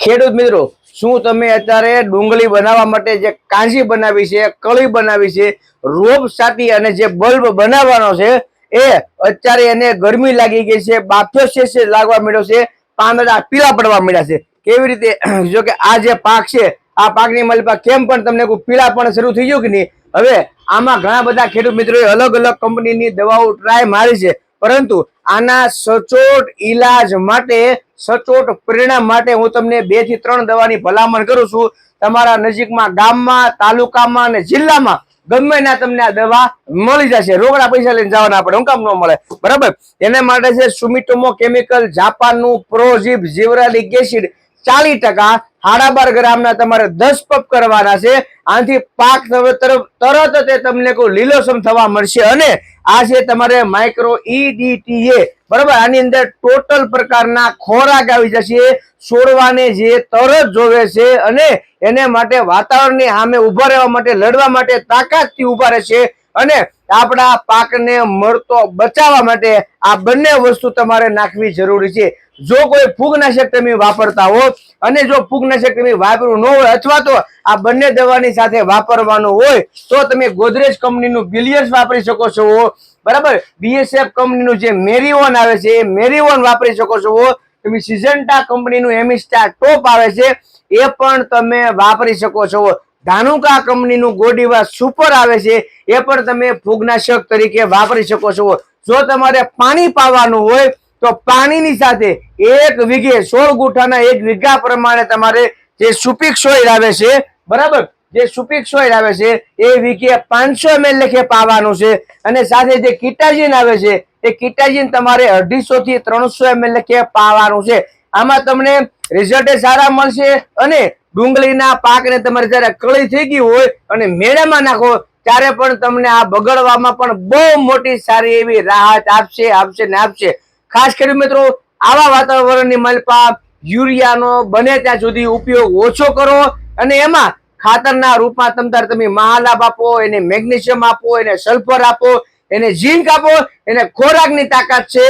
ખેડૂત મિત્રો, શું તમે અત્યારે ડુંગળી બનાવવા માટે જે કાંજી બનાવી છે, કળી બનાવી છે, રોપ સાટી અને જે બલ્બ બનાવવાનો છે, એ અત્યારે એને ગરમી લાગી ગઈ છે, બાફ્યો છે છે, લાગવા મળ્યો છે, પાંદડા પીળા પડવા મળ્યા છે. કેવી રીતે? જો કે આ જે પાક છે, આ પાકની મલપા કેમ પણ તમને કોઈ પીળા પણ શરૂ થઈ ગયું કે નહીં? હવે આમાં ઘણા બધા ખેડૂત મિત્રોએ અલગ અલગ કંપનીની દવાઓ ટ્રાય મારી છે. પરંતુ આના સચોટ ઈલાજ માટે સચોટ પરિણામ માટે હું તમને બેથી ત્રણ દવાની ભલામણ કરું છું. તમારા નજીકમાં ગામમાં, તાલુકામાં અને જિલ્લામાં ગમે ના તમને આ દવા મળી જશે. રોકડા પૈસા લઈને જવાના આપણે, હું કામ ન મળે. બરાબર? એને માટે છે સુમિટોમો કેમિકલ જાપાનનું પ્રોઝિપ જીવરાલિક એસિડ ચાલીસ ટકા. સાડા બાર ગ્રામના તમારે દસ પપ કરવાના છે. આનાથી પાક તરફ તરત તે તમને કોઈ લીલોસમ થવા મળશે. અને આ છે તમારે માઇક્રો ઈડીટીએ બરાબર? આની અંદર ટોટલ પ્રકારના ખોરાક આવી જશે. છોડવાને જે તરત જોવે છે અને એને માટે વાતાવરણની સામે ઊભા રહેવા માટે, લડવા માટે તાકાતથી ઊભા રહેશે. અને આપણા પાકને મળતો બચાવવા માટે આ બંને વસ્તુ તમારે નાખવી જરૂરી છે. જો કોઈ ફૂગનાશક તમે વાપરતા હો અને જો ફૂગનાશક તમે વાપરવું ન હોય અથવા તો આ બંને દવાની સાથે વાપરવાનું હોય, તો તમે ગોદરેજ કંપનીનું બિલિયન્સ વાપરી શકો છો. બરાબર? બીએસએફ કંપનીનું જે મેરીઓન આવે છે, એ મેરીઓન વાપરી શકો છો. તમે સિઝન્ટા કંપનીનું એમિસ્ટા ટોપ આવે છે, એ પણ તમે વાપરી શકો છો. ધાનુકા કંપનીનું ગોડીવા સુપર આવે છે, એ પણ તમે ફૂગનાશક તરીકે વાપરી શકો છો. જો તમારે પાણી પાવાનું હોય તો પાણીની સાથે એક વીઘે સોળ ગુઠાના એક વીઘા પ્રમાણે તમારે જે સુપીક સોઈલ આવે છે, બરાબર? જે સુપીક સોઈલ આવે છે, એ વીઘે પાંચસો એમએલ લેખે પાવાનું છે. અને સાથે જે કીટાજીન આવે છે, એ કીટાજીન તમારે અઢીસો થી ત્રણસો એમએલ લેખે પાવાનું છે. આમાં તમને રિઝલ્ટ સારા મળશે અને ડુંગળીના પાકને તમારે જયારે કળી થઈ ગઈ હોય અને મેળામાં નાખો, ત્યારે પણ તમને આ બગડવામાં પણ બહુ મોટી સારી એવી રાહત આપશે આપશે ને આપશે. ખાસ કરી મિત્રો, આવા વાતાવરણની મલપા યુરિયાનો બને ત્યાં સુધી ઉપયોગ ઓછો કરો અને એમાં ખાતરના રૂપમાં તમતાર તમે મહાલાભ આપો, એને મેગ્નેશિયમ આપો, એને સલ્ફર આપો, એને ઝીંક આપો, એને ખોરાકની તાકાત છે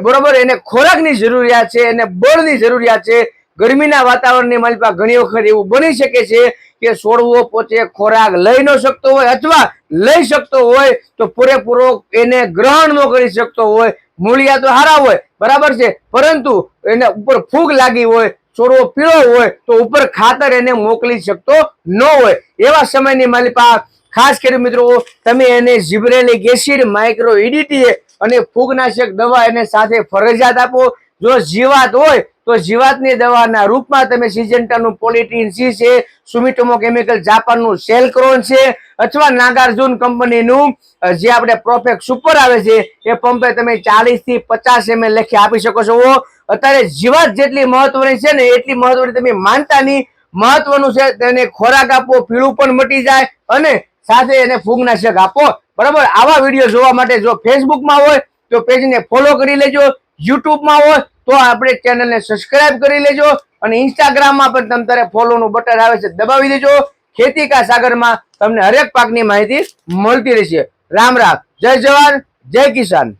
બરોબર, એને ખોરાકની જરૂરિયાત છે, એને બળની જરૂરિયાત છે. ગરમીના વાતાવરણની માલિપા ઘણી વખત એવું બની શકે છે કે છોડવો પોતે ખોરાક લઈ ન શકતો હોય અથવા લઈ શકતો હોય તો પૂરેપૂરો એને ગ્રહણ ન કરી શકતો હોય, મૂળિયા તો હારા હોય, બરાબર છે? પરંતુ એને ઉપર ફૂગ લાગી હોય છોડવો પીળો હોય, તો ઉપર ખાતર એને મોકલી શકતો ન હોય. એવા સમયની માલિપા ખાસ કરી મિત્રો, તમે એને જીબ્રેલિક એસિડ માઇક્રો ઇડીટી અને ફૂગનાશક દવા એને સાથે ફરજિયાત આપો. જો જીવાત હોય તો જીવાતની દવાના રૂપમાં તમે સિજન્ટાનું પોલિટીન સી છે, સુમિટોમો કેમિકલ જાપાનનું સેલક્રોન છે, અથવા નાગાર્જુન કંપનીનું જે આપણે પ્રોફેક્ટ સુપર આવે છે, એ પંપે તમે ચાલીસથી પચાસ એમએલ લખી આપી શકો છો. અત્યારે જીવાત જેટલી મહત્વની છે ને, એટલી મહત્વની તમે માનતા નહીં. મહત્વનું છે તેને ખોરાક આપો પીળું પણ મટી જાય અને સાથે એને ફૂગનાશક આપો. બરાબર? આવા વીડિયો જોવા માટે જો ફેસબુકમાં હોય, તો પેજને ફોલો કરી લેજો. યુટ્યુબમાં હોય તો આપણે ચેનલને સબસ્ક્રાઇબ કરી લેજો અને ઇન્સ્ટાગ્રામમાં પણ તમે તારે ફોલોનું બટન આવે છે દબાવી દેજો. ખેતી કા સાગરમાં તમને હરેક પાકની માહિતી મળતી રહેશે. રામ રામ. જય જવાન, જય કિસાન.